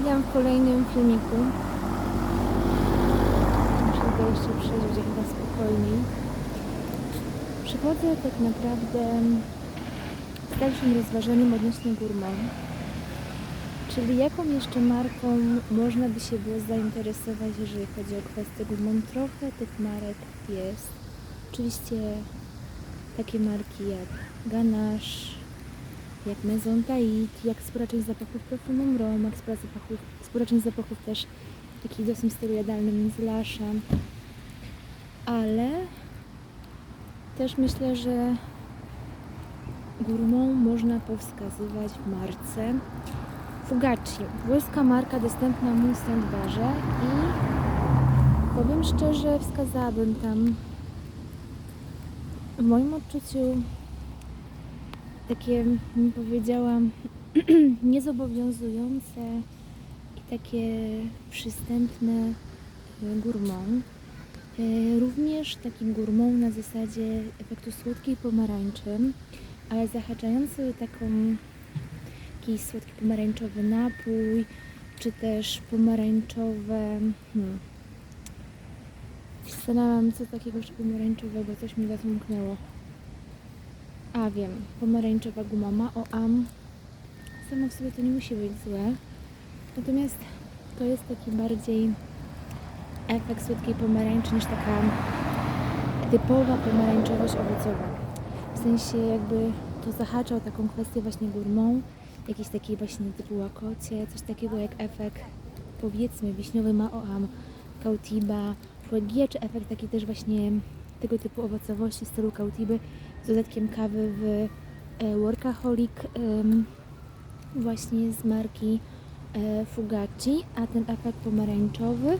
Witam w kolejnym filmiku. Muszę jeszcze przejść, będzie chyba spokojniej. Przychodzę tak naprawdę z dalszym rozważaniem odnośnie Gourmand. Czyli jaką jeszcze marką można by się było zainteresować, jeżeli chodzi o kwestię Gourmand. Trochę tych marek jest. Oczywiście takie marki jak Ganache, jak Maison Tahiti, jak spora część zapachów perfumum Rome, jak spora, zapachów, spora część zapachów też takich dosyć stylu jadalnym z Lasza. Ale też myślę, że Gourmand można powskazywać w marce Fugacci. Włoska marka dostępna w Barze i powiem szczerze, wskazałabym tam w moim odczuciu takie, bym powiedziała, niezobowiązujące i takie przystępne e, gourmand. E, Również taki gourmand na zasadzie efektu słodkiej pomarańczy, ale zahaczający taką jakiś słodki pomarańczowy napój, czy też pomarańczowe. Hmm, Zastanawiam co takiego pomarańczowego, coś mi umknęło. A wiem, pomarańczowa guma ma OAM. Samo w sobie to nie musi być złe. Natomiast to jest taki bardziej efekt słodkiej pomarańczy niż taka typowa pomarańczowość owocowa. W sensie jakby to zahacza o taką kwestię właśnie gourmand, jakiś taki właśnie typu łakocie, coś takiego jak efekt powiedzmy wiśniowy ma OAM, kautiba, Fuegia, czy efekt taki też właśnie tego typu owocowości w stylu kautiby z dodatkiem kawy w e, Workaholic właśnie z marki e, Fugacci, a ten efekt pomarańczowy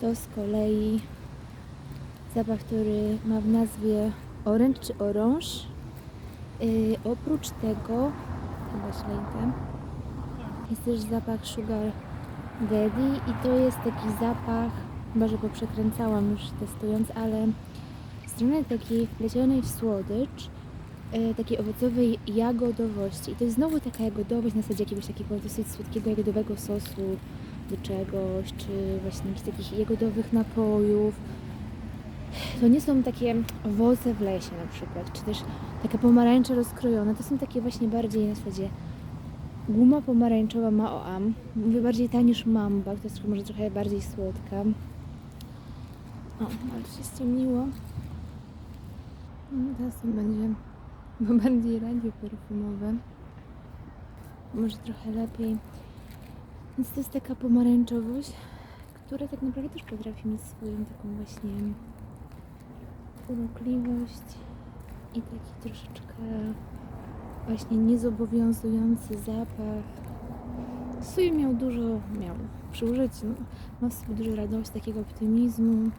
to z kolei zapach, który ma w nazwie orange czy orange. Y, oprócz tego, chyba źle jest też zapach Sugar Daddy i to jest taki zapach, chyba że go przekręcałam już testując, ale strony takiej wplecionej w słodycz, e, takiej owocowej jagodowości. I to jest znowu taka jagodowość na zasadzie jakiegoś takiego dosyć słodkiego jagodowego sosu do czegoś, czy właśnie jakichś takich jagodowych napojów. To nie są takie owoce w lesie na przykład, czy też takie pomarańcze rozkrojone. To są takie właśnie bardziej na zasadzie guma pomarańczowa ma OAM. Mówię bardziej ta niż mamba, to jest może trochę bardziej słodka. O, ale się ściemniło. No, Teraz to będzie bo bardziej radio perfumowe. Może trochę lepiej. Więc to jest taka pomarańczowość, która tak naprawdę też potrafi mieć swoją taką właśnie urokliwość i taki troszeczkę właśnie niezobowiązujący zapach. W miał dużo, miał przy użyciu, no, ma w sobie dużo radości, takiego optymizmu,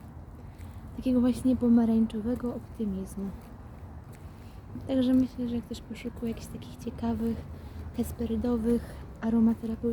takiego właśnie pomarańczowego optymizmu. Także myślę, że jak ktoś poszukuje jakichś takich ciekawych, hesperydowych aromaterapeutycznych